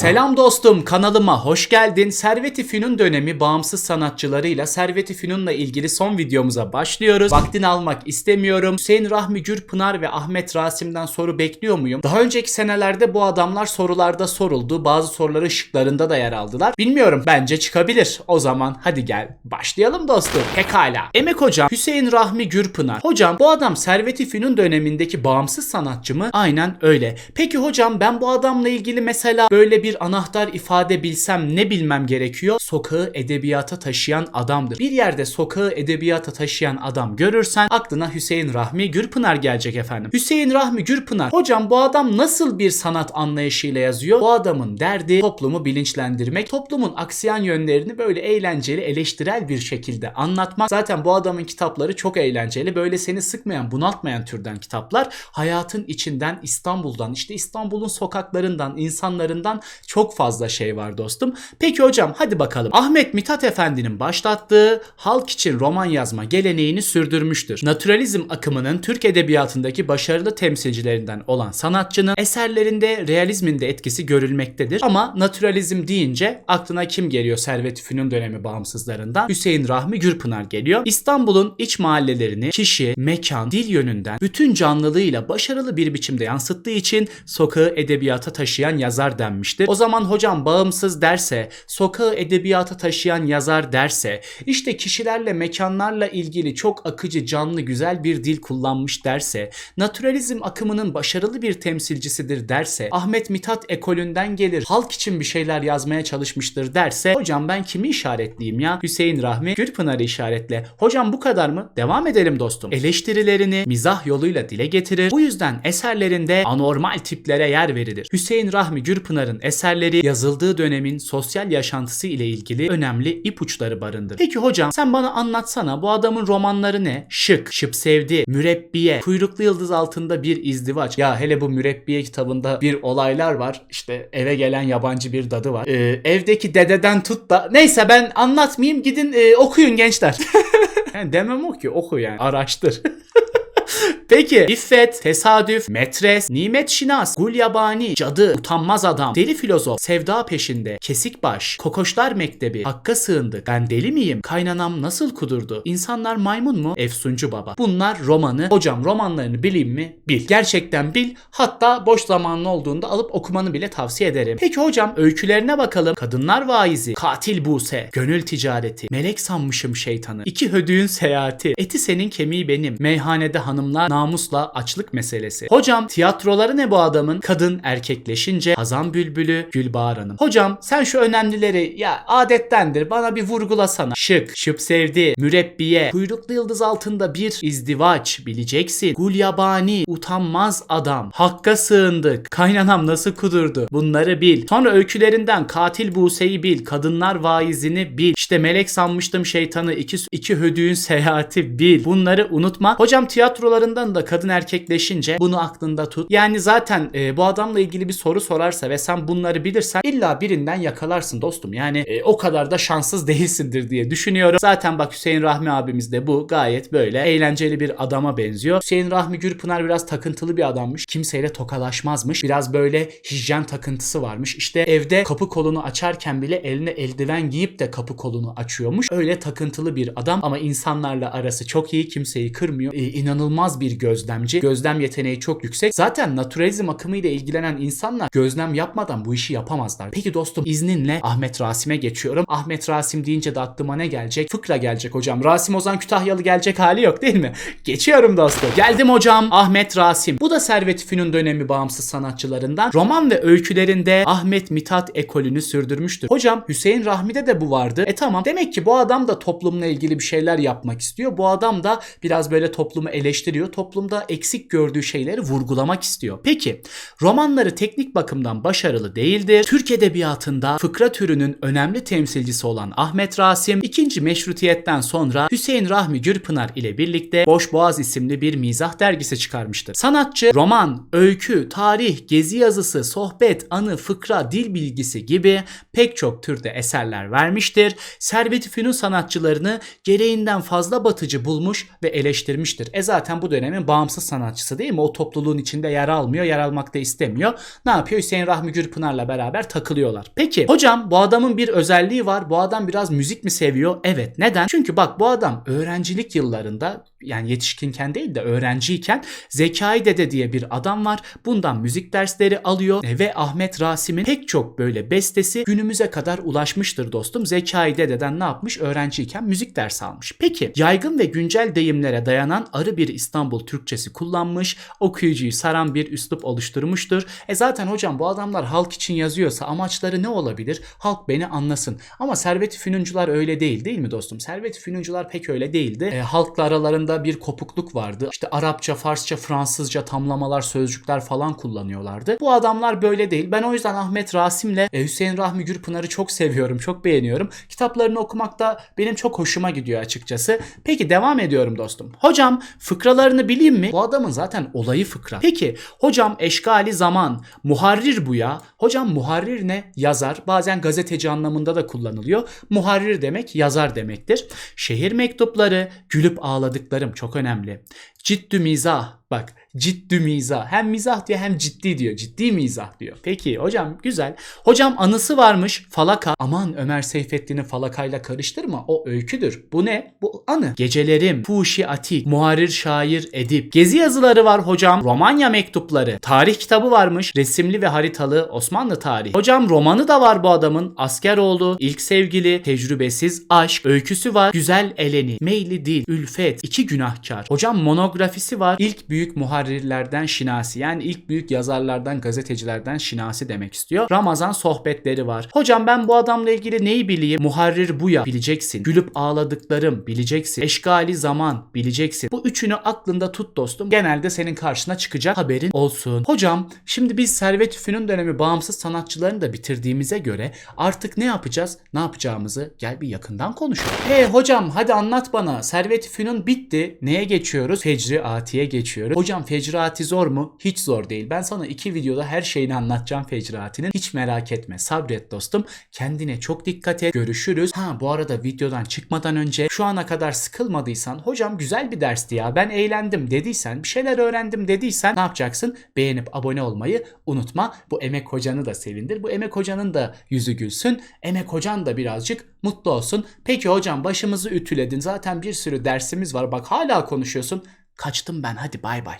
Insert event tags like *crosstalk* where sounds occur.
Selam dostum kanalıma hoş geldin. Servet-i Fünun dönemi bağımsız sanatçılarıyla Servet-i Fünun'la ilgili son videomuza başlıyoruz. Vaktini almak istemiyorum. Hüseyin Rahmi Gürpınar ve Ahmet Rasim'den soru bekliyor muyum? Daha önceki senelerde bu adamlar sorularda soruldu. Bazı soruları ışıklarında da yer aldılar. Bilmiyorum bence çıkabilir. O zaman hadi gel başlayalım dostum. Pekala. Emek hocam Hüseyin Rahmi Gürpınar. Hocam bu adam Servet-i Fünun dönemindeki bağımsız sanatçı mı? Aynen öyle. Peki hocam ben bu adamla ilgili mesela böyle bir anahtar ifade bilsem ne bilmem gerekiyor? Sokağı edebiyata taşıyan adamdır. Bir yerde sokağı edebiyata taşıyan adam görürsen aklına Hüseyin Rahmi Gürpınar gelecek efendim. Hüseyin Rahmi Gürpınar. Hocam bu adam nasıl bir sanat anlayışıyla yazıyor? Bu adamın derdi toplumu bilinçlendirmek, toplumun aksiyen yönlerini böyle eğlenceli, eleştirel bir şekilde anlatmak. Zaten bu adamın kitapları çok eğlenceli. Böyle seni sıkmayan, bunaltmayan türden kitaplar. Hayatın içinden, İstanbul'dan, işte İstanbul'un sokaklarından, insanlarından çok fazla şey var dostum. Peki hocam hadi bakalım. Ahmet Mithat Efendi'nin başlattığı halk için roman yazma geleneğini sürdürmüştür. Naturalizm akımının Türk edebiyatındaki başarılı temsilcilerinden olan sanatçının eserlerinde realizmin de etkisi görülmektedir. Ama naturalizm deyince aklına kim geliyor Servet Fünun dönemi bağımsızlarından? Hüseyin Rahmi Gürpınar geliyor. İstanbul'un iç mahallelerini kişi, mekan, dil yönünden bütün canlılığıyla başarılı bir biçimde yansıttığı için sokağı edebiyata taşıyan yazar denmiştir. O zaman hocam bağımsız derse, sokağı edebiyata taşıyan yazar derse, işte kişilerle, mekanlarla ilgili çok akıcı, canlı, güzel bir dil kullanmış derse, naturalizm akımının başarılı bir temsilcisidir derse, Ahmet Mithat ekolünden gelir, halk için bir şeyler yazmaya çalışmıştır derse, hocam ben kimi işaretleyeyim ya? Hüseyin Rahmi Gürpınar'ı işaretle. Hocam bu kadar mı? Devam edelim dostum. Eleştirilerini mizah yoluyla dile getirir. Bu yüzden eserlerinde anormal tiplere yer verilir. Hüseyin Rahmi Gürpınar'ın eserleri yazıldığı dönemin sosyal yaşantısı ile ilgili önemli ipuçları barındırır. Peki hocam sen bana anlatsana bu adamın romanları ne? Şık, Şıp Sevdi, Mürebbiye, Kuyruklu Yıldız Altında Bir İzdivaç. Ya hele bu Mürebbiye kitabında bir olaylar var. İşte eve gelen yabancı bir dadı var. Ee, evdeki dededen tut da neyse ben anlatmayayım gidin e, okuyun gençler. *laughs* yani demem o ki oku yani araştır. *laughs* Peki İffet, Tesadüf, Metres, Nimet Şinas, Gulyabani, Cadı, Utanmaz Adam, Deli Filozof, Sevda Peşinde, Kesik Baş, Kokoşlar Mektebi, Hakka Sığındık, Ben Deli Miyim, Kaynanam Nasıl Kudurdu, İnsanlar Maymun mu, Efsuncu Baba. Bunlar romanı. Hocam romanlarını bileyim mi? Bil. Gerçekten bil. Hatta boş zamanın olduğunda alıp okumanı bile tavsiye ederim. Peki hocam öykülerine bakalım. Kadınlar Vaizi, Katil Buse, Gönül Ticareti, Melek Sanmışım Şeytanı, İki Hödüğün Seyahati, Eti Senin Kemiği Benim, Meyhanede Hanımlar, namusla açlık meselesi. Hocam tiyatroları ne bu adamın? Kadın erkekleşince Hazan Bülbülü, Gülbahar Hanım. Hocam sen şu önemlileri ya adettendir bana bir vurgulasana. Şık, şıp sevdi, mürebbiye, kuyruklu yıldız altında bir izdivaç bileceksin. Gulyabani, utanmaz adam, hakka sığındık, kaynanam nasıl kudurdu bunları bil. Sonra öykülerinden katil Buse'yi bil, kadınlar vaizini bil. İşte melek sanmıştım şeytanı, iki, iki hödüğün seyahati bil. Bunları unutma. Hocam tiyatrolarından da kadın erkekleşince bunu aklında tut. Yani zaten e, bu adamla ilgili bir soru sorarsa ve sen bunları bilirsen illa birinden yakalarsın dostum. Yani e, o kadar da şanssız *laughs* değilsindir diye düşünüyorum. Zaten bak Hüseyin Rahmi abimiz de bu gayet böyle eğlenceli bir adama benziyor. Hüseyin Rahmi Gürpınar biraz takıntılı bir adammış. Kimseyle tokalaşmazmış. Biraz böyle hijyen takıntısı varmış. İşte evde kapı kolunu açarken bile eline eldiven giyip de kapı kolunu açıyormuş. Öyle takıntılı bir adam ama insanlarla arası çok iyi. Kimseyi kırmıyor. E, inanılmaz bir gözlemci. Gözlem yeteneği çok yüksek. Zaten naturalizm akımıyla ilgilenen insanlar gözlem yapmadan bu işi yapamazlar. Peki dostum izninle Ahmet Rasim'e geçiyorum. Ahmet Rasim deyince de aklıma ne gelecek? Fıkra gelecek hocam. Rasim Ozan Kütahyalı gelecek hali yok değil mi? Geçiyorum dostum. Geldim hocam Ahmet Rasim. Bu da Servet Fünun dönemi bağımsız sanatçılarından. Roman ve öykülerinde Ahmet Mithat ekolünü sürdürmüştür. Hocam Hüseyin Rahmi'de de bu vardı. E tamam demek ki bu adam da toplumla ilgili bir şeyler yapmak istiyor. Bu adam da biraz böyle toplumu eleştiriyor. Toplumda eksik gördüğü şeyleri vurgulamak istiyor. Peki romanları teknik bakımdan başarılı değildir. Türk edebiyatında fıkra türünün önemli temsilcisi olan Ahmet Rasim ikinci meşrutiyetten sonra Hüseyin Rahmi Gürpınar ile birlikte Boş Boğaz isimli bir mizah dergisi çıkarmıştır. Sanatçı roman, öykü, tarih, gezi yazısı, sohbet, anı, fıkra, dil bilgisi gibi pek çok türde eserler vermiştir. Servet-i Fünun sanatçılarını gereğinden fazla batıcı bulmuş ve eleştirmiştir. E zaten bu dönem dönemin bağımsız sanatçısı değil mi? O topluluğun içinde yer almıyor, yer almak da istemiyor. Ne yapıyor? Hüseyin Rahmi Gürpınar'la beraber takılıyorlar. Peki hocam bu adamın bir özelliği var. Bu adam biraz müzik mi seviyor? Evet. Neden? Çünkü bak bu adam öğrencilik yıllarında yani yetişkinken değil de öğrenciyken Zekai Dede diye bir adam var. Bundan müzik dersleri alıyor E, ve Ahmet Rasim'in pek çok böyle bestesi günümüze kadar ulaşmıştır dostum. Zekai Dede'den ne yapmış? Öğrenciyken müzik dersi almış. Peki yaygın ve güncel deyimlere dayanan arı bir İstanbul Türkçesi kullanmış. Okuyucuyu saran bir üslup oluşturmuştur. E zaten hocam bu adamlar halk için yazıyorsa amaçları ne olabilir? Halk beni anlasın. Ama Servet-i Fünuncular öyle değil değil mi dostum? Servet-i Fünuncular pek öyle değildi. E, halkla aralarında bir kopukluk vardı. İşte Arapça, Farsça, Fransızca tamlamalar, sözcükler falan kullanıyorlardı. Bu adamlar böyle değil. Ben o yüzden Ahmet Rasim'le e, Hüseyin Rahmi Gürpınar'ı çok seviyorum, çok beğeniyorum. Kitaplarını okumak da benim çok hoşuma gidiyor açıkçası. Peki devam ediyorum dostum. Hocam fıkralarını bileyim mi? Bu adamın zaten olayı fıkra. Peki hocam eşgali zaman, muharrir bu ya. Hocam muharrir ne? Yazar. Bazen gazeteci anlamında da kullanılıyor. Muharrir demek yazar demektir. Şehir mektupları, gülüp ağladıklarım çok önemli. Ciddü mizah. Bak ciddü mizah. Hem mizah diyor hem ciddi diyor. Ciddi mizah diyor. Peki hocam güzel. Hocam anısı varmış falaka. Aman Ömer Seyfettin'i falakayla karıştırma. O öyküdür. Bu ne? Bu anı. Gecelerim, Fuşi Atik, Muharir Şair Edip. Gezi yazıları var hocam. Romanya mektupları. Tarih kitabı varmış. Resimli ve haritalı Osmanlı tarihi. Hocam romanı da var bu adamın. Askeroğlu, ilk sevgili, tecrübesiz aşk, öyküsü var. Güzel eleni, meyli dil, ülfet, iki günahkar. Hocam monografisi var. İlk büyük muharrirlerden şinasi. Yani ilk büyük yazarlardan, gazetecilerden şinasi demek istiyor. Ramazan sohbetleri var. Hocam ben bu adamla ilgili neyi bileyim? Muharrir bu ya bileceksin. Gülüp ağladıklarım bileceksin. Eşgali zaman bileceksin. Bu üçünü aklında tut dostum. Genelde senin karşına çıkacak haberin olsun. Hocam şimdi biz Servet Üfün'ün dönemi bağımsız sanatçılarını da bitirdiğimize göre artık ne yapacağız? Ne yapacağımızı gel bir yakından konuşalım. He hocam hadi anlat bana. Servet Üfün'ün bitti. Neye geçiyoruz? Fecri Ati'ye geçiyoruz. Hocam Fecri Ati zor mu? Hiç zor değil. Ben sana iki videoda her şeyini anlatacağım Fecri Ati'nin. Hiç merak etme. Sabret dostum. Kendine çok dikkat et. Görüşürüz. Ha bu arada videodan çıkmadan önce şu ana kadar sıkılmadıysan hocam güzel bir dersti ya. Ben eğlendim dediysen bir şeyler öğrendim dediysen ne yapacaksın? Beğenip abone olmayı unutma. Bu Emek Hocanı da sevindir. Bu Emek Hocanın da yüzü gülsün. Emek Hocan da birazcık mutlu olsun. Peki hocam başımızı ütüledin. Zaten bir sürü dersimiz var. Bak hala konuşuyorsun. Kaçtım ben hadi bay bay.